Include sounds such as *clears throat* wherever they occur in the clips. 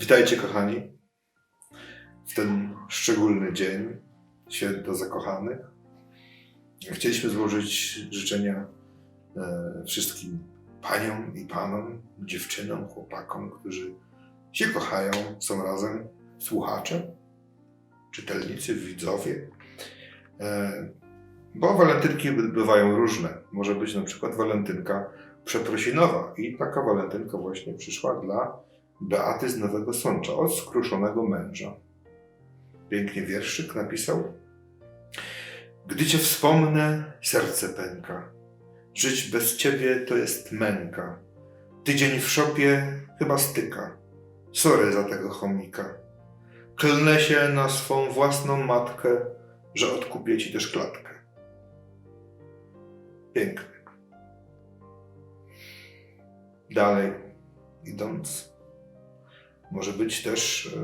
Witajcie, kochani, w ten szczególny dzień, święto zakochanych. Chcieliśmy złożyć życzenia e, wszystkim paniom i panom, dziewczynom, chłopakom, którzy się kochają, są razem, słuchacze, czytelnicy, widzowie. E, bo walentynki by- bywają różne. Może być na przykład walentynka przeprosinowa i taka walentynka właśnie przyszła dla Beaty z Nowego Sącza, od skruszonego męża. Pięknie wierszyk napisał. Gdy cię wspomnę, serce pęka. Żyć bez ciebie to jest męka. Tydzień w szopie chyba styka. Sorry za tego chomika. Klnę się na swą własną matkę, że odkupię ci też klatkę. Piękny. Dalej idąc, może być też e,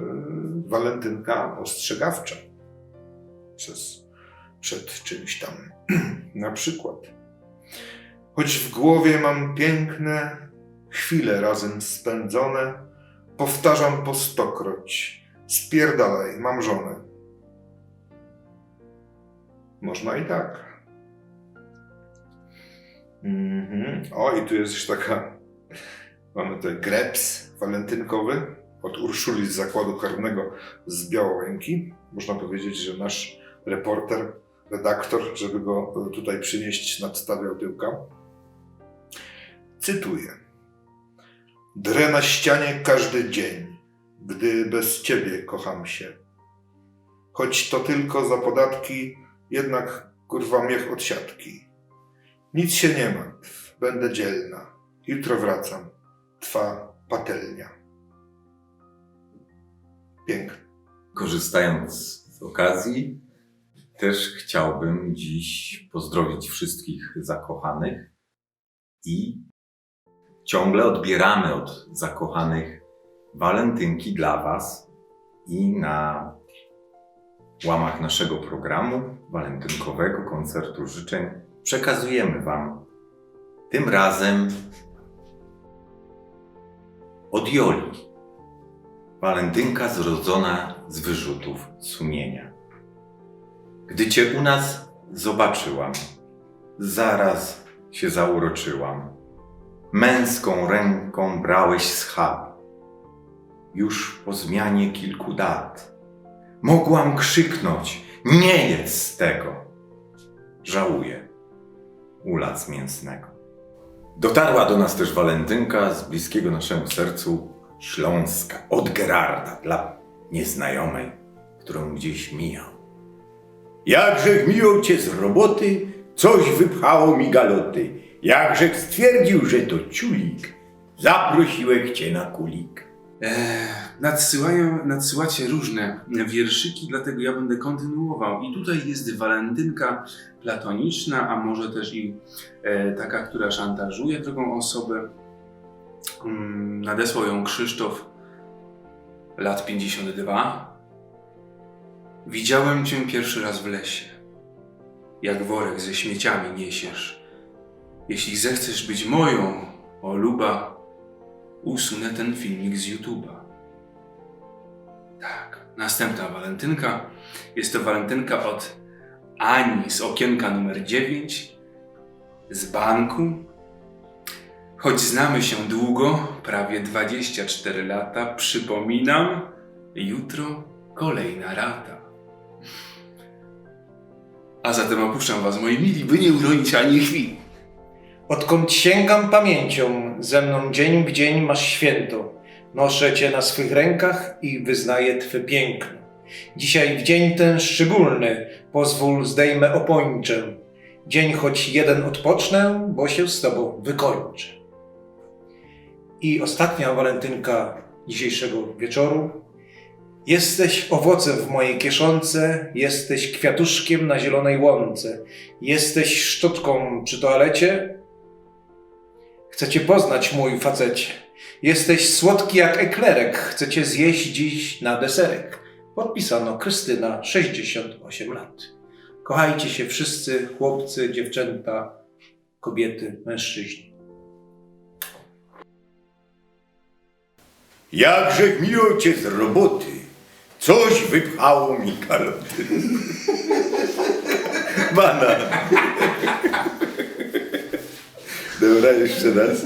walentynka ostrzegawcza przez, przed czymś tam. *clears throat* Na przykład, choć w głowie mam piękne chwile razem spędzone, powtarzam po stokroć, spierdalaj, mam żonę. Można i tak. Mhm. O, i tu jest już taka Mamy tutaj greps walentynkowy od Urszuli z zakładu karnego z Białołęki. Można powiedzieć, że nasz reporter, redaktor, żeby go tutaj przynieść, nadstawiał tyłka. Cytuję. Drę na ścianie każdy dzień, gdy bez ciebie kocham się. Choć to tylko za podatki, jednak kurwa miech od siatki. Nic się nie martw, będę dzielna. Jutro wracam trwa patelnia. Piękne. Korzystając z okazji, też chciałbym dziś pozdrowić wszystkich zakochanych i ciągle odbieramy od zakochanych walentynki dla Was i na łamach naszego programu walentynkowego koncertu życzeń przekazujemy Wam tym razem od Joli. Walentynka zrodzona z wyrzutów sumienia. Gdy cię u nas zobaczyłam, zaraz się zauroczyłam. Męską ręką brałeś schab. Już po zmianie kilku dat. Mogłam krzyknąć, nie jedz z tego. Żałuję. Ulac mięsnego. Dotarła do nas też walentynka z bliskiego naszemu sercu Śląska, od Gerarda, dla nieznajomej, którą gdzieś mijał. Jakżech miło cię z roboty, coś wypchało mi galoty. Jakżech stwierdził, że to ciulik, zaprosiłech cię na kulik. E, nadsyłają, nadsyłacie różne wierszyki, dlatego ja będę kontynuował. I tutaj jest walentynka platoniczna, a może też i e, taka, która szantażuje drugą osobę. Mm, nadesłał ją Krzysztof, lat 52. Widziałem cię pierwszy raz w lesie, jak worek ze śmieciami niesiesz. Jeśli zechcesz być moją, o luba, usunę ten filmik z YouTube'a. Tak, następna walentynka. Jest to walentynka od Ani z okienka numer 9 z banku. Choć znamy się długo, prawie 24 lata, przypominam, jutro kolejna rata. A zatem opuszczam Was, moi mili, by nie uronić ani chwili. Odkąd sięgam pamięcią, ze mną dzień w dzień masz święto. Noszę Cię na swych rękach i wyznaję Twe piękno. Dzisiaj w dzień ten szczególny, pozwól zdejmę opończę. Dzień choć jeden odpocznę, bo się z Tobą wykończę. I ostatnia walentynka dzisiejszego wieczoru. Jesteś owocem w mojej kieszonce, jesteś kwiatuszkiem na zielonej łące, jesteś szczotką przy toalecie, Chcę cię poznać, mój facecie. Jesteś słodki jak eklerek. Chcę cię zjeść dziś na deserek. Podpisano Krystyna, 68 lat. Kochajcie się wszyscy, chłopcy, dziewczęta, kobiety, mężczyźni. Jakże miło cię z roboty. Coś wypchało mi kaloty. *laughs* Dobra, jeszcze raz.